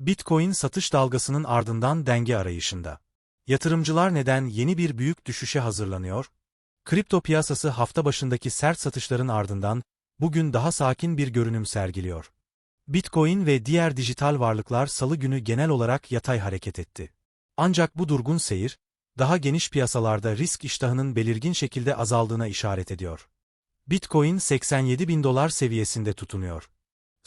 Bitcoin satış dalgasının ardından denge arayışında. Yatırımcılar neden yeni bir büyük düşüşe hazırlanıyor? Kripto piyasası hafta başındaki sert satışların ardından bugün daha sakin bir görünüm sergiliyor. Bitcoin ve diğer dijital varlıklar salı günü genel olarak yatay hareket etti. Ancak bu durgun seyir, daha geniş piyasalarda risk iştahının belirgin şekilde azaldığına işaret ediyor. Bitcoin 87 bin dolar seviyesinde tutunuyor.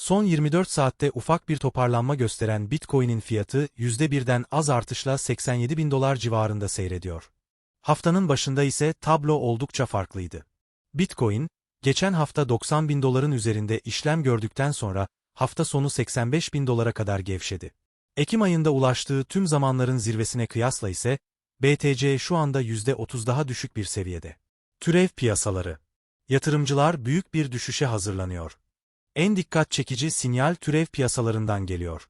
Son 24 saatte ufak bir toparlanma gösteren Bitcoin'in fiyatı %1'den az artışla 87 bin dolar civarında seyrediyor. Haftanın başında ise tablo oldukça farklıydı. Bitcoin, geçen hafta 90 bin doların üzerinde işlem gördükten sonra hafta sonu 85 bin dolara kadar gevşedi. Ekim ayında ulaştığı tüm zamanların zirvesine kıyasla ise BTC şu anda %30 daha düşük bir seviyede. Türev piyasaları Yatırımcılar büyük bir düşüşe hazırlanıyor. En dikkat çekici sinyal türev piyasalarından geliyor.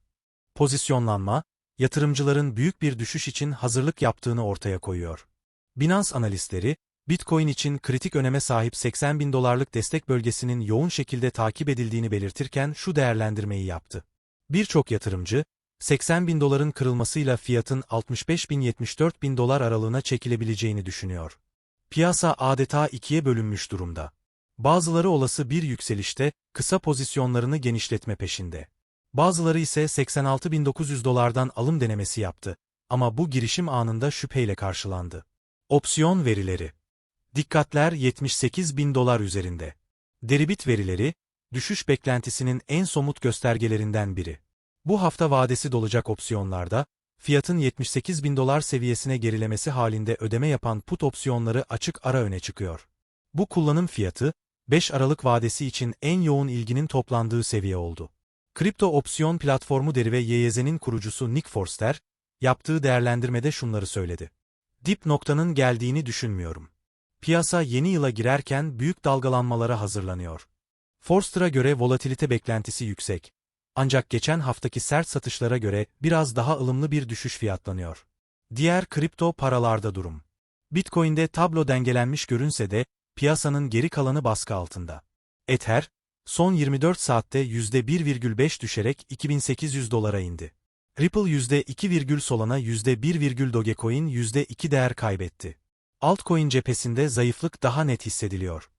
Pozisyonlanma, yatırımcıların büyük bir düşüş için hazırlık yaptığını ortaya koyuyor. Binance analistleri, Bitcoin için kritik öneme sahip 80 bin dolarlık destek bölgesinin yoğun şekilde takip edildiğini belirtirken şu değerlendirmeyi yaptı. Birçok yatırımcı, 80 bin doların kırılmasıyla fiyatın 65 bin 74 bin dolar aralığına çekilebileceğini düşünüyor. Piyasa adeta ikiye bölünmüş durumda. Bazıları olası bir yükselişte, kısa pozisyonlarını genişletme peşinde. Bazıları ise 86.900 dolardan alım denemesi yaptı. Ama bu girişim anında şüpheyle karşılandı. Opsiyon verileri. Dikkatler 78 bin dolar üzerinde. Deribit verileri, düşüş beklentisinin en somut göstergelerinden biri. Bu hafta vadesi dolacak opsiyonlarda, fiyatın 78 bin dolar seviyesine gerilemesi halinde ödeme yapan put opsiyonları açık ara öne çıkıyor. Bu kullanım fiyatı, 5 Aralık vadesi için en yoğun ilginin toplandığı seviye oldu. Kripto opsiyon platformu Derive YYZ'nin kurucusu Nick Forster, yaptığı değerlendirmede şunları söyledi. Dip noktanın geldiğini düşünmüyorum. Piyasa yeni yıla girerken büyük dalgalanmalara hazırlanıyor. Forster'a göre volatilite beklentisi yüksek. Ancak geçen haftaki sert satışlara göre biraz daha ılımlı bir düşüş fiyatlanıyor. Diğer kripto paralarda durum. Bitcoin'de tablo dengelenmiş görünse de, piyasanın geri kalanı baskı altında. Ether, son 24 saatte %1,5 düşerek 2800 dolara indi. Ripple %2, Solana %1, Dogecoin %2 değer kaybetti. Altcoin cephesinde zayıflık daha net hissediliyor.